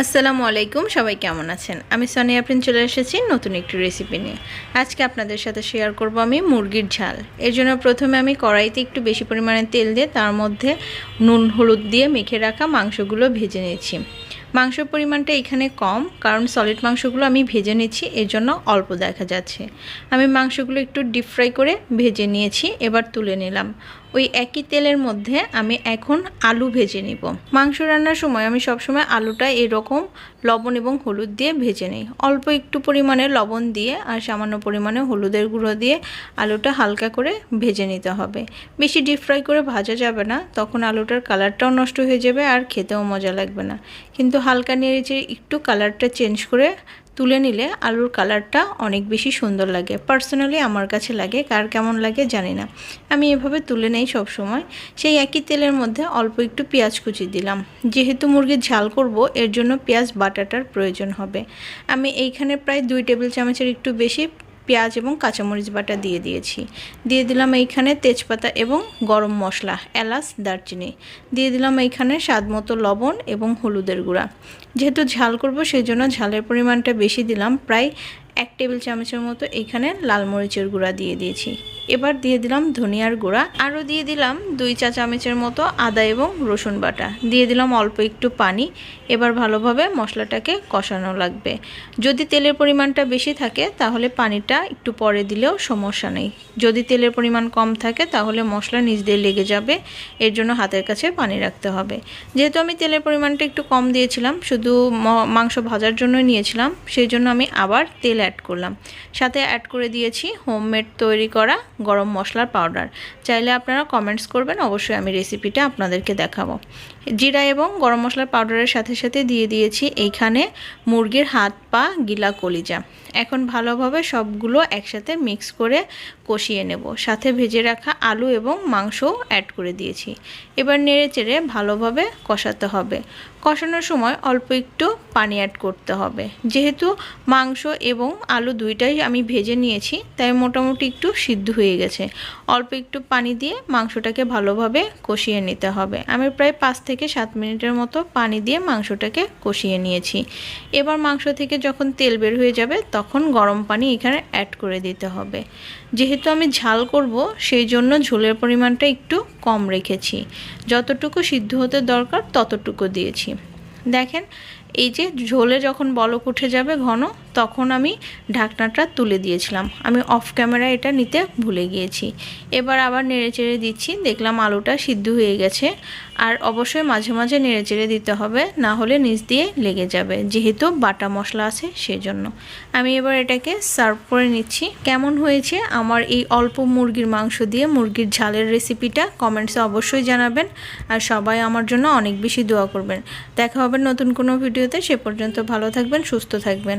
আসসালামু আলাইকুম, সবাই কেমন আছেন? আমি সোনিয়া প্রিন চলে এসেছি নতুন একটি রেসিপি নিয়ে। আজকে আপনাদের সাথে শেয়ার করব আমি মুরগির ঝাল। এর জন্য প্রথমে আমি কড়াইতে একটু বেশি পরিমাণে তেল দিয়ে তার মধ্যে নুন, হলুদ দিয়ে মেখে রাখা মাংসগুলো ভেজে নিয়েছি মাংসর পরিমাণটা এখানে কম, কারণ সলিড মাংসগুলো আমি ভেজে নিচ্ছি, এর জন্য অল্প দেখা যাচ্ছে। আমি মাংসগুলো একটু ডিপ ফ্রাই করে ভেজে নিয়েছি, এবার তুলে নিলাম। ওই একই তেলের মধ্যে আমি এখন আলু ভেজে নিব। মাংস রান্নার সময় আমি সবসময় আলুটা এরকম লবণ এবং হলুদ দিয়ে ভেজে নিই। অল্প একটু পরিমাণে লবণ দিয়ে আর সামান্য পরিমাণে হলুদের গুঁড়ো দিয়ে আলুটা হালকা করে ভেজে নিতে হবে। বেশি ডিপ ফ্রাই করে ভাজা যাবে না, তখন আলুটার কালারটাও নষ্ট হয়ে যাবে আর খেতেও মজা লাগবে না। কিন্তু হালকা নেড়ে একটু কালারটা চেঞ্জ করে তুলে নিলে আলুর কালারটা অনেক বেশি সুন্দর লাগে। পার্সোনালি আমার কাছে লাগে, কার কেমন লাগে জানি না। আমি এভাবে তুলে নেই সব সময় সেই একই তেলের মধ্যে অল্প একটু পেঁয়াজ কুচি দিলাম। যেহেতু মুরগির ঝাল করব, এর জন্য পেঁয়াজ বাটাটার প্রয়োজন হবে। আমি এইখানে প্রায় দুই টেবিল চামচের একটু বেশি পেঁয়াজ এবং কাঁচামরিচ বাটা দিয়ে দিয়েছি। দিয়ে দিলাম এইখানে তেজপাতা এবং গরম মশলা, এলাচ, দারচিনি। দিয়ে দিলাম এইখানে স্বাদ মতো লবণ এবং হলুদের গুঁড়া। যেহেতু ঝাল করব সেই জন্য ঝালের পরিমাণটা বেশি দিলাম। প্রায় এক টেবিল চামচের মতো এইখানে লাল মরিচের গুঁড়া দিয়ে দিয়েছি। এবার দিয়ে দিলাম ধনিয়ার গুঁড়া। আরও দিয়ে দিলাম দুই চা চামচের মতো আদা এবং রসুন বাটা। দিয়ে দিলাম অল্প একটু পানি। এবার ভালোভাবে মশলাটাকে কষানো লাগবে। যদি তেলের পরিমাণটা বেশি থাকে, তাহলে পানিটা একটু পরে দিলেও সমস্যা নেই। যদি তেলের পরিমাণ কম থাকে, তাহলে মশলা নিচ দিয়ে লেগে যাবে। এর জন্য হাতের কাছে পানি রাখতে হবে। যেহেতু আমি তেলের পরিমাণটা একটু কম দিয়েছিলাম, শুধু মাংস ভাজার জন্য নিয়েছিলাম, সেই জন্য আমি আবার তেল অ্যাড করলাম। সাথে অ্যাড করে দিয়েছি হোমমেড তৈরি করা গরম মশলার পাউডার চাইলে আপনারা কমেন্টস করবেন, অবশ্যই আমি রেসিপিটা আপনাদেরকে দেখাবো। জিরা এবং গরম মশলার পাউডারের সাথে সাথে দিয়ে দিয়েছি এইখানে মুরগির হাত পা, গিলা কলিজা। এখন ভালোভাবে সবগুলো একসাথে মিক্স করে কষিয়ে নেব। সাথে ভেজে রাখা আলু এবং মাংসও অ্যাড করে দিয়েছি। এবার নেড়ে চেড়ে ভালোভাবে কষাতে হবে। কষানোর সময় অল্প একটু পানি অ্যাড করতে হবে। যেহেতু মাংস এবং আলু দুইটাই আমি ভেজে নিয়েছি, তাই মোটামুটি একটু সিদ্ধ হয়ে গেছে। অল্প একটু পানি দিয়ে মাংসটাকে ভালোভাবে কষিয়ে নিতে হবে। আমি প্রায় পাঁচ থেকে সাত মিনিটের মতো পানি দিয়ে মাংসটাকে কষিয়ে নিয়েছি। এবার মাংস থেকে যখন তেল বের হয়ে যাবে, তখন গরম পানি এখানে অ্যাড করে দিতে হবে। যেহেতু আমি ঝাল করব, সেই জন্য ঝোলের পরিমাণটা একটু কম রেখেছি। যতটুকু সিদ্ধ হতে দরকার, ততটুকু দিয়েছি। দেখেন, এই যে ঝোলে যখন বলক উঠে যাবে ঘন তখন আমি ঢাকনাটা তুলে দিয়েছিলাম। আমি অফ ক্যামেরা এটা নিতে ভুলে গিয়েছি। এবার আবার নেড়ে চেড়ে দিচ্ছি। দেখলাম আলুটা সিদ্ধ হয়ে গেছে। আর অবশ্যই মাঝে মাঝে নেড়ে চেড়ে দিতে হবে, না হলে নিচ দিয়ে লেগে যাবে। যেহেতু বাটা মশলা আছে, সেজন্য। আমি এবার এটাকে সার্ভ করে নিচ্ছি। কেমন হয়েছে আমার এই অল্প মুরগির মাংস দিয়ে? মুরগির ঝালের রেসিপিটা কমেন্টসে অবশ্যই জানাবেন। আর সবাই আমার জন্য অনেক বেশি দোয়া করবেন। দেখা হবে নতুন কোনো ভিডিওতে। সে পর্যন্ত ভালো থাকবেন, সুস্থ থাকবেন।